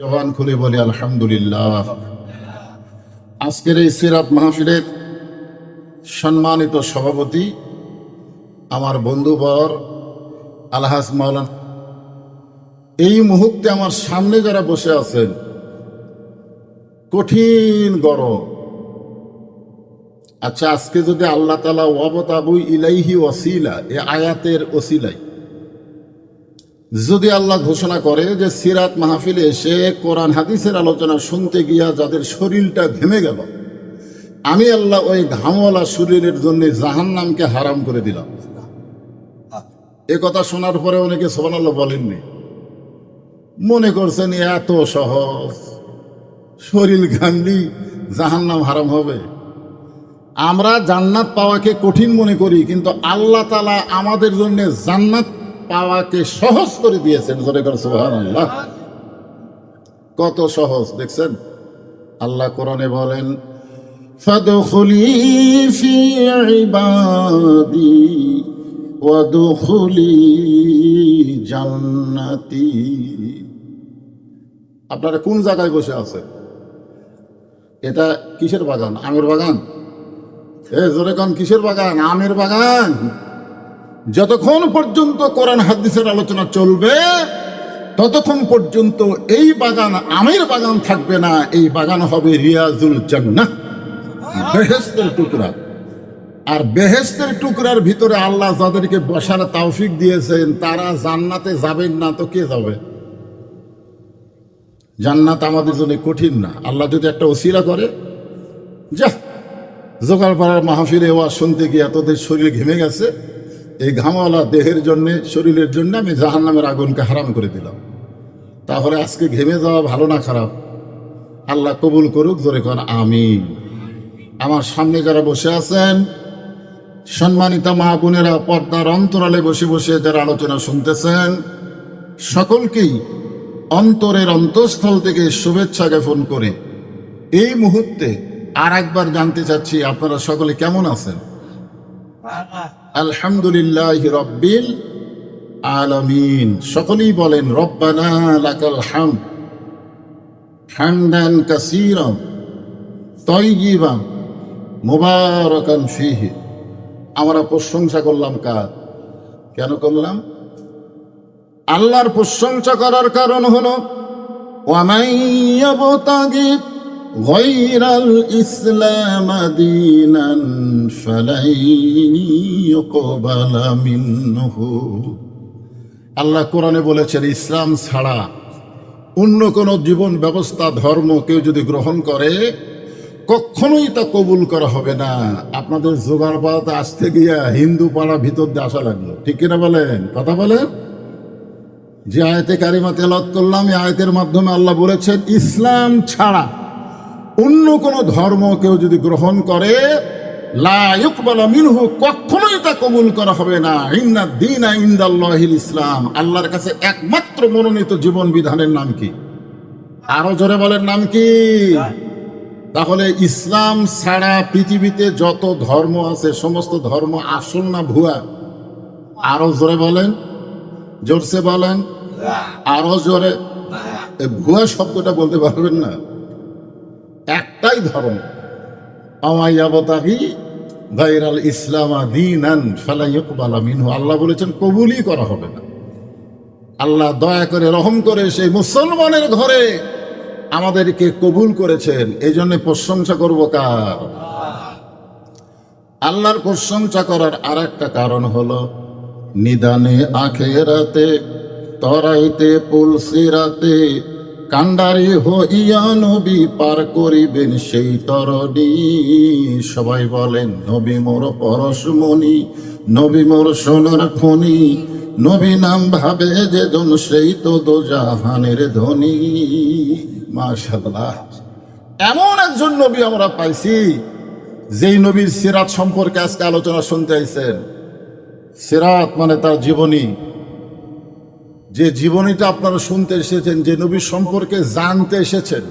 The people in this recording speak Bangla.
জবান খুলে বলি, আলহামদুলিল্লাহ। আজকের এই সিরাত মাহফিলের সম্মানিত সভাপতি আমার বন্ধুবর আলহাজ মাওলান। এই মুহূর্তে আমার সামনে যারা বসে আছেন, কঠিন গরম। আচ্ছা আজকে যদি আল্লাহ তালা ওয়াবতাবু ইলাইহি ওসিলা এ আয়াতের ওসিলাই যদি আল্লাহ ঘোষণা করে যে সিরাত মাহফিলে এসে কোরআন, হাদিসের আলোচনা শুনতে গিয়া যাদের শরীরটা ঘেমে গেল, আমি আল্লাহ ওই ঘামওয়ালা শরীরের জন্য জাহান্নামকে হারাম করে দিলাম। এ কথা শোনার পরে অনেকে সোহান আল্লাহ বলেননি। মনে করছেন এত সহজ, শরীর ঘামলি জাহান্নাম হারাম হবে। আমরা জান্নাত পাওয়াকে কঠিন মনে করি, কিন্তু আল্লাহ তালা আমাদের জন্য জান্নাত পাওয়াকে সহজ করে দিয়েছেন। জোরে করে সুবহান আল্লাহ কত সহজ, দেখছেন? আল্লাহ কোরআনে বলেন জান্নাতি। আপনারা কোন জায়গায় বসে আছেন এটা কিসের বাগান? আমের বাগান? এ, জোরে কিসের বাগান? আমের বাগান। যতক্ষণ পর্যন্ত কোরআন হাদিসের আলোচনা চলবে, ততক্ষণ পর্যন্ত এই বাগান, আমের বাগান থাকবে না, এই বাগান হবে রিয়াজুল জান্নাহ। বেহেস্তের টুকরা। আর বেহেস্তের টুকরার ভিতরে আল্লাহ যাদেরকে বসার তৌফিক দিয়েছেন, তারা জান্নাতে যাবেন না, তো কে যাবে? জান্নাত আমাদের জন্য কঠিন না। আল্লাহ যদি একটা ওসিরা করে, যা, জোগাড় পাড়ার মাহফিলে ওয়াজ শুনতে গিয়ে তোদের শরীর ঘেমে গেছে এই ঘামওয়ালা দেহের জন্য, শরীরের জন্য আমি জাহান নামের আগুনকে হারাম করে দিলাম। তাহলে আজকে ঘেমে যাওয়া ভালো না খারাপ? আল্লাহ কবুল করুক, জোরে কর আমি আমার সামনে যারা বসে আছেন, সম্মানিত মা বোনেরা পর্দার অন্তরালে বসে বসে যারা আলোচনা শুনতেছেন, সকলকেই অন্তরের অন্তঃস্থল থেকে শুভেচ্ছা জ্ঞাপন করে এই মুহূর্তে আর একবার জানতে চাচ্ছি আপনারা সকলে কেমন আছেন? আলহামদুলিল্লাহ রব্বিল আলমিন। সকলেই বলেন কাসীরাম আমরা প্রশংসা করলাম কার? কেন করলাম? আল্লাহর প্রশংসা করার কারণ হলো غير الإسلام دينا فلن يقبل منه আল্লাহ কোরআনে বলেছেন ইসলাম ছাড়া অন্য কোনো জীবন ব্যবস্থা ধর্ম কেউ যদি গ্রহণ করে কখনোই তা কবুল করা হবে না আপনাদের জোগাড় পাড়াতে আসতে গিয়া হিন্দু পাড়া ভিতর দিয়ে আসা লাগলো ঠিক কিনা বলেন কথা বলেন যে আয়তে কারিমা তেলত করলাম এই আয়তের মাধ্যমে আল্লাহ বলেছেন ইসলাম ছাড়া অন্য কোন ধর্ম কেউ যদি গ্রহণ করে কখনোই তা কবুল করা হবে না। ইন্না দিন ইসলাম। আল্লাহর কাছে একমাত্র মনোনীত জীবন বিধানের নাম কি? আরও জোরে বলেন নাম কি? তাহলে ইসলাম ছাড়া পৃথিবীতে যত ধর্ম আছে, সমস্ত ধর্ম আসল না ভুয়া? আরও জোরে বলেন। জোরসে বলেন। আরও জোরে। ভুয়া শব্দটা বলতে পারবেন না। একটাই ধর্ম। আমাইয়াবতাহি গাইরাল ইসলামা দিনান ফালাইয়কবালা মিনহু। আল্লাহ বলেছেন, কবুলই করা হবে না। আল্লাহ দয়া করে রহম করে সেই মুসলমানের ঘরে আমাদেরকে কবুল করেছেন। এই জন্য প্রশংসা করব কার? আল্লাহর প্রশংসা করার আর একটা কারণ হলো, নিদানে আখেরাতে, তরাইতে, পুলসিরাতে কান্ডারি হইয়া নবী পার করিবেন সেই তরণি। সবাই বলেন, নবী মোর পরশমণি, নবী মোর সোনার খনি। নবী নাম ভাবে যে জন, সেই তো দো জাহানের ধনী। মাশাল্লাহ এমন একজন নবী আমরা পাইছি, যেই নবীর সিরাত সম্পর্কে আজকে আলোচনা শুনতে আইছেন। সিরাত মানে তার জীবনী। যে জীবনীটা আপনারা শুনতে এসেছেন যে নবী সম্পর্কে জানতে এসেছেন।